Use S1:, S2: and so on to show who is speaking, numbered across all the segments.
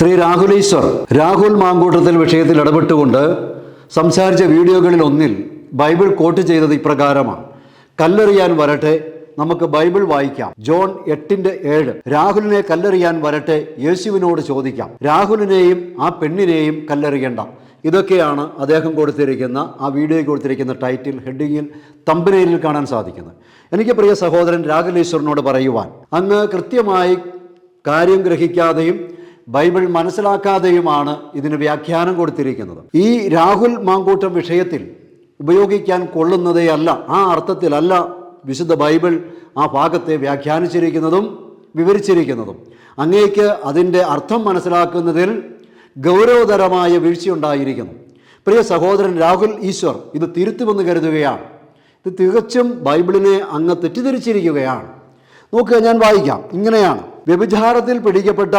S1: ശ്രീ രാഹുൽ ഈശ്വർ രാഹുൽ മാങ്കൂട്ടത്തിൽ വിഷയത്തിൽ ഇടപെട്ടുകൊണ്ട് സംസാരിച്ച വീഡിയോകളിൽ ഒന്നിൽ ബൈബിൾ കോട്ട് ചെയ്തത് ഇപ്രകാരമാണ്. കല്ലെറിയാൻ വരട്ടെ നമുക്ക് ബൈബിൾ വായിക്കാം. ജോൺ എട്ടിന്റെ ഏഴ്. രാഹുലിനെ കല്ലെറിയാൻ വരട്ടെ യേശുവിനോട് ചോദിക്കാം. രാഹുലിനെയും ആ പെണ്ണിനെയും കല്ലെറിയണ്ട. ഇതൊക്കെയാണ് അദ്ദേഹം കൊടുത്തിരിക്കുന്ന ആ വീഡിയോയിൽ കൊടുത്തിരിക്കുന്ന ടൈറ്റിൽ ഹെഡിങ്ങിൽ തമ്പനയിലിൽ കാണാൻ സാധിക്കുന്നത്. എനിക്ക് പ്രിയ സഹോദരൻ രാഹുൽ ഈശ്വറിനോട് പറയുവാൻ അങ്ങ് കൃത്യമായി കാര്യം ഗ്രഹിക്കാതെയും ബൈബിൾ മനസ്സിലാക്കാതെയുമാണ് ഇതിന് വ്യാഖ്യാനം കൊടുത്തിരിക്കുന്നത്. ഈ രാഹുൽ മാങ്കൂട്ടം വിഷയത്തിൽ ഉപയോഗിക്കാൻ കൊള്ളുന്നതേയല്ല ആ അർത്ഥത്തിലല്ല വിശുദ്ധ ബൈബിൾ ആ ഭാഗത്തെ വ്യാഖ്യാനിച്ചിരിക്കുന്നതും വിവരിച്ചിരിക്കുന്നതും. അങ്ങേക്ക് അതിന്റെ അർത്ഥം മനസ്സിലാക്കുന്നതിൽ ഗൗരവതരമായ വീഴ്ചയുണ്ടായിരിക്കുന്നു. പ്രിയ സഹോദരൻ രാഹുൽ ഈശ്വർ ഇത് തിരുത്തുമെന്ന് കരുതുകയാണ്. ഇത് തികച്ചും ബൈബിളിനെ അങ്ങ് തെറ്റിദ്ധരിച്ചിരിക്കുകയാണ്. നോക്കുക ഞാൻ വായിക്കാം. ഇങ്ങനെയാണ്. വ്യഭിചാരത്തിൽ പിടിക്കപ്പെട്ട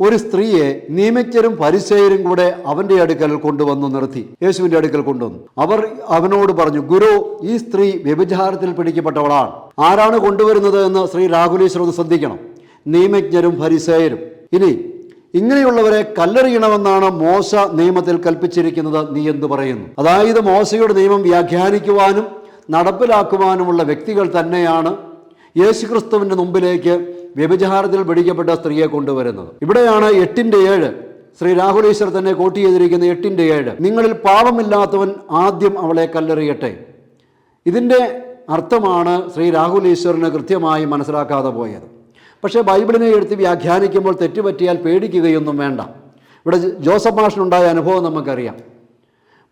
S1: ഒരു സ്ത്രീയെ നിയമിച്ചരും പരിസയരും കൂടെ അവന്റെ അടുക്കൽ കൊണ്ടുവന്നു നിർത്തി. യേശുവിന്റെ അടുക്കൽ കൊണ്ടുവന്നു. അവർ അവനോട് പറഞ്ഞു ഗുരു ഈ സ്ത്രീ വ്യഭിചാരത്തിൽ പിടിക്കപ്പെട്ടവളാണ്. ആരാണ് കൊണ്ടുവരുന്നത് എന്ന് ശ്രീ രാഹുലീശ്വർ ഒന്ന് ശ്രദ്ധിക്കണം. നിയമജ്ഞരും പരിസയരും ഇനി ഇങ്ങനെയുള്ളവരെ കല്ലെറിയണമെന്നാണ് മോശ നിയമത്തിൽ കൽപ്പിച്ചിരിക്കുന്നത് നീ എന്തു പറയുന്നു. അതായത് മോശയുടെ നിയമം വ്യാഖ്യാനിക്കുവാനും നടപ്പിലാക്കുവാനുമുള്ള വ്യക്തികൾ തന്നെയാണ് യേശുക്രിസ്തുവിന്റെ മുമ്പിലേക്ക് വ്യഭിചാരത്തിൽ പിടിക്കപ്പെട്ട സ്ത്രീയെ കൊണ്ടുവരുന്നത്. ഇവിടെയാണ് എട്ടിന്റെ ഏഴ്. ശ്രീ രാഹുൽ തന്നെ കോട്ട് ചെയ്തിരിക്കുന്ന എട്ടിന്റെ ഏഴ്. നിങ്ങളിൽ പാപമില്ലാത്തവൻ ആദ്യം അവളെ കല്ലെറിയട്ടെ. ഇതിന്റെ അർത്ഥമാണ് ശ്രീ രാഹുൽ കൃത്യമായി മനസ്സിലാക്കാതെ പോയത്. പക്ഷേ ബൈബിളിനെ എടുത്ത് വ്യാഖ്യാനിക്കുമ്പോൾ തെറ്റുപറ്റിയാൽ പേടിക്കുകയൊന്നും വേണ്ട. ഇവിടെ ജോസഫ് മാഷിനുണ്ടായ അനുഭവം നമുക്കറിയാം.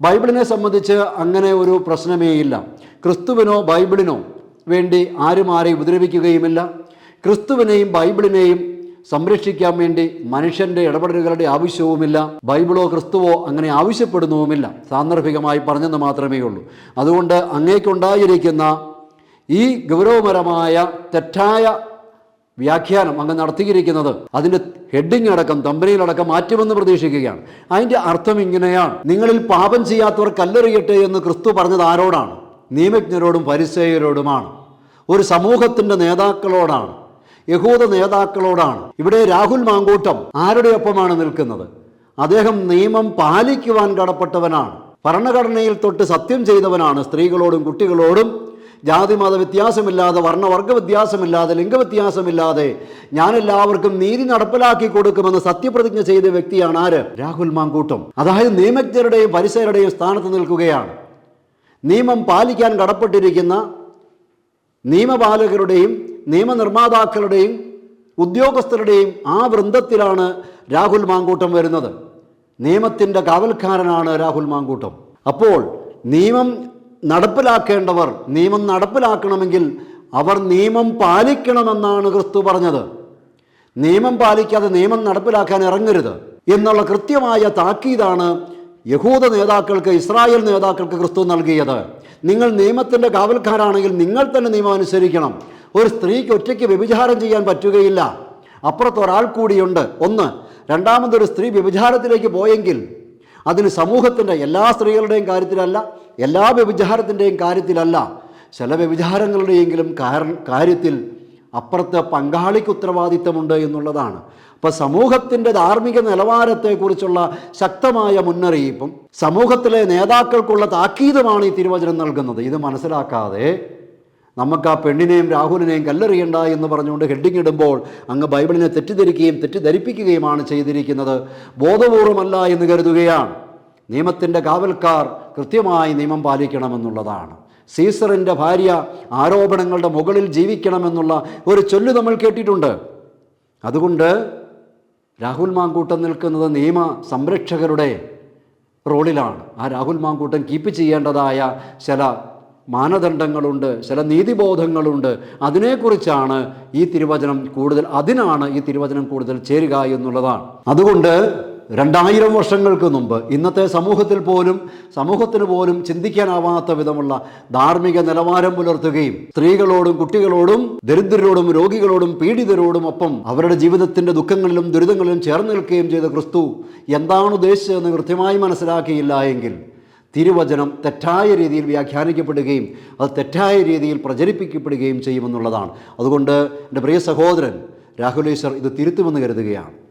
S1: ബൈബിളിനെ സംബന്ധിച്ച് അങ്ങനെ ഒരു പ്രശ്നമേയില്ല. ക്രിസ്തുവിനോ ബൈബിളിനോ വേണ്ടി ആരും ആരെയും ഉപദ്രവിക്കുകയുമില്ല. ക്രിസ്തുവിനെയും ബൈബിളിനെയും സംരക്ഷിക്കാൻ വേണ്ടി മനുഷ്യന്റെ ഇടപെടലുകളുടെ ആവശ്യവുമില്ല. ബൈബിളോ ക്രിസ്തുവോ അങ്ങനെ ആവശ്യപ്പെടുന്നതുമില്ല സാന്ദർഭികമായി പറഞ്ഞെന്ന് മാത്രമേ ഉള്ളൂ. അതുകൊണ്ട് അങ്ങേക്കുണ്ടായിരിക്കുന്ന ഈ ഗൗരവപരമായ തെറ്റായ വ്യാഖ്യാനം അങ്ങ് നടത്തിയിരിക്കുന്നത് അതിന്റെ ഹെഡിങ് അടക്കം തമ്പനിയിലടക്കം മാറ്റുമെന്ന് പ്രതീക്ഷിക്കുകയാണ്. അതിന്റെ അർത്ഥം ഇങ്ങനെയാണ്. നിങ്ങളിൽ പാപം ചെയ്യാത്തവർ കല്ലെറിയട്ടെ എന്ന് ക്രിസ്തു പറഞ്ഞത് ആരോടാണ്? നിയമജ്ഞരോടും പരിസയരോടുമാണ്. ഒരു സമൂഹത്തിന്റെ നേതാക്കളോടാണ്. യഹൂദ നേതാക്കളോടാണ്. ഇവിടെ രാഹുൽ മാങ്കൂട്ടം ആരുടെ ഒപ്പമാണ് നിൽക്കുന്നത്? അദ്ദേഹം നിയമം പാലിക്കുവാൻ കടപ്പെട്ടവനാണ്. ഭരണഘടനയിൽ തൊട്ട് സത്യം ചെയ്തവനാണ്. സ്ത്രീകളോടും കുട്ടികളോടും ജാതി മത വ്യത്യാസമില്ലാതെ വർണവർഗ വ്യത്യാസമില്ലാതെ ലിംഗവ്യത്യാസമില്ലാതെ ഞാൻ എല്ലാവർക്കും നീതി നടപ്പിലാക്കി കൊടുക്കുമെന്ന് സത്യപ്രതിജ്ഞ ചെയ്ത വ്യക്തിയാണ് ആര്? രാഹുൽ മാങ്കൂട്ടം. അതായത് നിയമജ്ഞരുടെയും പരിസരരുടെയും സ്ഥാനത്ത് നിൽക്കുകയാണ്. നിയമം പാലിക്കാൻ കടപ്പെട്ടിരിക്കുന്ന നിയമപാലകരുടെയും നിയമനിർമ്മാതാക്കളുടെയും ഉദ്യോഗസ്ഥരുടെയും ആ വൃന്ദത്തിലാണ് രാഹുൽ മാങ്കൂട്ടം വരുന്നത്. നിയമത്തിന്റെ കാവൽക്കാരനാണ് രാഹുൽ മാങ്കൂട്ടം. അപ്പോൾ നിയമം നടപ്പിലാക്കേണ്ടവർ നിയമം നടപ്പിലാക്കണമെങ്കിൽ അവർ നിയമം പാലിക്കണമെന്നാണ് ക്രിസ്തു പറഞ്ഞത്. നിയമം പാലിക്കാതെ നിയമം നടപ്പിലാക്കാൻ ഇറങ്ങരുത് എന്നുള്ള കൃത്യമായ താക്കീതാണ് യഹൂദ നേതാക്കൾക്ക് ഇസ്രായേൽ നേതാക്കൾക്ക് ക്രിസ്തു നൽകിയത്. നിങ്ങൾ നിയമത്തിന്റെ കാവൽക്കാരാണെങ്കിൽ നിങ്ങൾ തന്നെ നിയമം അനുസരിക്കണം. ഒരു സ്ത്രീക്ക് ഒറ്റയ്ക്ക് വ്യഭിചാരം ചെയ്യാൻ പറ്റുകയില്ല. അപ്പുറത്ത് ഒരാൾ കൂടിയുണ്ട്. ഒന്ന് രണ്ടാമതൊരു സ്ത്രീ വ്യഭിചാരത്തിലേക്ക് പോയെങ്കിൽ അതിന് സമൂഹത്തിന്റെ എല്ലാ സ്ത്രീകളുടെയും കാര്യത്തിലല്ല എല്ലാ വ്യഭിചാരത്തിന്റെയും കാര്യത്തിലല്ല. ചില വ്യഭിചാരങ്ങളുടെയെങ്കിലും കാര- കാര്യത്തിൽ അപ്പുറത്ത് പങ്കാളിക്ക് ഉത്തരവാദിത്തമുണ്ട് എന്നുള്ളതാണ്. അപ്പോൾ സമൂഹത്തിന്റെ ധാർമ്മിക നിലവാരത്തെക്കുറിച്ചുള്ള ശക്തമായ മുന്നറിയിപ്പും സമൂഹത്തിലെ നേതാക്കൾക്കുള്ള താക്കീതുമാണ് ഈ തിരുവചനം നൽകുന്നത്. ഇത് മനസ്സിലാക്കാതെ നമുക്ക് ആ പെണ്ണിനെയും രാഹുലിനെയും കല്ലെറിയണ്ട എന്ന് പറഞ്ഞുകൊണ്ട് ഹെഡിങ് ഇടുമ്പോൾ അങ്ങ് ബൈബിളിനെ തെറ്റിദ്ധരിക്കുകയും തെറ്റിദ്ധരിപ്പിക്കുകയുമാണ് ചെയ്തിരിക്കുന്നത്. ബോധപൂർവമല്ല എന്ന് കരുതുകയാണ്. നിയമത്തിന്റെ കാവൽക്കാർ കൃത്യമായി നിയമം പാലിക്കണമെന്നുള്ളതാണ്. സീസറിന്റെ ഭാര്യ ആരോപണങ്ങളുടെ മുകളിൽ ജീവിക്കണമെന്നുള്ള ഒരു ചൊല്ല് നമ്മൾ കേട്ടിട്ടുണ്ട്. അതുകൊണ്ട് രാഹുൽ മാങ്കൂട്ടം നിൽക്കുന്നത് നിയമ സംരക്ഷകരുടെ റോളിലാണ്. ആ രാഹുൽ മാങ്കൂട്ടം കീപ്പ് ചെയ്യേണ്ടതായ ചില മാനദണ്ഡങ്ങളുണ്ട് ചില നീതിബോധങ്ങളുണ്ട്. അതിനെക്കുറിച്ചാണ് ഈ തിരുവചനം കൂടുതൽ അതിനാണ് ഈ തിരുവചനം കൂടുതൽ ചേരുക എന്നുള്ളതാണ്. അതുകൊണ്ട് രണ്ടായിരം വർഷങ്ങൾക്ക് മുമ്പ് ഇന്നത്തെ സമൂഹത്തിൽ പോലും സമൂഹത്തിന് പോലും ചിന്തിക്കാനാവാത്ത വിധമുള്ള ധാർമ്മിക നിലവാരം പുലർത്തുകയും സ്ത്രീകളോടും കുട്ടികളോടും ദരിദ്രരോടും രോഗികളോടും പീഡിതരോടും ഒപ്പം അവരുടെ ജീവിതത്തിന്റെ ദുഃഖങ്ങളിലും ദുരിതങ്ങളിലും ചേർന്ന് നിൽക്കുകയും ചെയ്ത ക്രിസ്തു എന്താണ് ഉദ്ദേശിച്ചതെന്ന് കൃത്യമായി മനസ്സിലാക്കിയില്ല എങ്കിൽ തിരുവചനം തെറ്റായ രീതിയിൽ വ്യാഖ്യാനിക്കപ്പെടുകയും അത് തെറ്റായ രീതിയിൽ പ്രചരിപ്പിക്കപ്പെടുകയും ചെയ്യുമെന്നുള്ളതാണ്. അതുകൊണ്ട് എന്റെ പ്രിയ സഹോദരൻ രാഹുൽ ഈശ്വർ ഇത് തിരുത്തുമെന്ന് കരുതുകയാണ്.